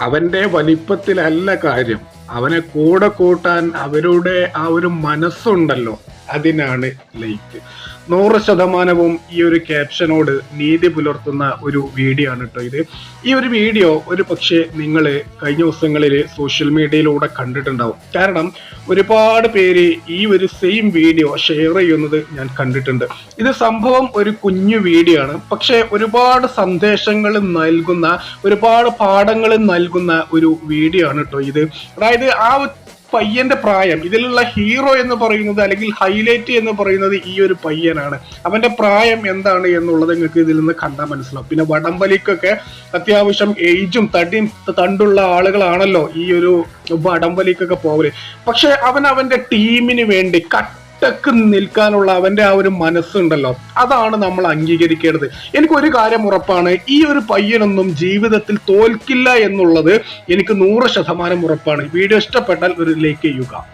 അവന്റെ വലിപ്പത്തിലല്ല കാര്യം. അവനെ കൂടെ കൂട്ടാൻ അവരുടെ ആ ഒരു മനസ്സുണ്ടല്ലോ. അതിനാണ് ലൈക്ക് നൂറ് ശതമാനവും ഈ ഒരു ക്യാപ്ഷനോട് നീതി പുലർത്തുന്ന ഒരു വീഡിയോ ആണ് കേട്ടോ ഇത്. ഈ ഒരു വീഡിയോ ഒരു പക്ഷേ നിങ്ങൾ കഴിഞ്ഞ ദിവസങ്ങളിൽ സോഷ്യൽ മീഡിയയിലൂടെ കണ്ടിട്ടുണ്ടാവും. കാരണം ഒരുപാട് പേര് ഈ ഒരു സെയിം വീഡിയോ ഷെയർ ചെയ്യുന്നത് ഞാൻ കണ്ടിട്ടുണ്ട്. ഇത് സംഭവം ഒരു കുഞ്ഞു വീഡിയോ ആണ്. പക്ഷേ ഒരുപാട് സന്ദേശങ്ങൾ നൽകുന്ന ഒരുപാട് പാഠങ്ങൾ നൽകുന്ന ഒരു വീഡിയോ ആണ് കേട്ടോ ഇത്. അതായത് ആ പയ്യന്റെ പ്രായം. ഇതിലുള്ള ഹീറോ എന്ന് പറയുന്നത് അല്ലെങ്കിൽ ഹൈലൈറ്റ് എന്ന് പറയുന്നത് ഈ ഒരു പയ്യനാണ്. അവന്റെ പ്രായം എന്താണ് എന്നുള്ളത് നിങ്ങൾക്ക് ഇതിൽ നിന്ന് കണ്ടാൽ മനസ്സിലാവും. പിന്നെ വടംവലിക്കൊക്കെ അത്യാവശ്യം ഏജും തടിയും തണ്ടുള്ള ആളുകളാണല്ലോ ഈ ഒരു വടംവലിക്കൊക്കെ പോകൽ പക്ഷെ അവൻ അവന്റെ ടീമിന് വേണ്ടി കട്ടക്ക് നിൽക്കാനുള്ള അവന്റെ ആ ഒരു മനസ്സുണ്ടല്ലോ. അതാണ് നമ്മൾ അംഗീകരിക്കേണ്ടത്. എനിക്ക് ഒരു കാര്യം ഉറപ്പാണ്. ഈ ഒരു പയ്യനൊന്നും ജീവിതത്തിൽ തോൽക്കില്ല എന്നുള്ളത് എനിക്ക് നൂറ് ശതമാനം ഉറപ്പാണ്. വീഡിയോ ഇഷ്ടപ്പെട്ടാൽ ഒരു ലൈക്ക് ചെയ്യുക.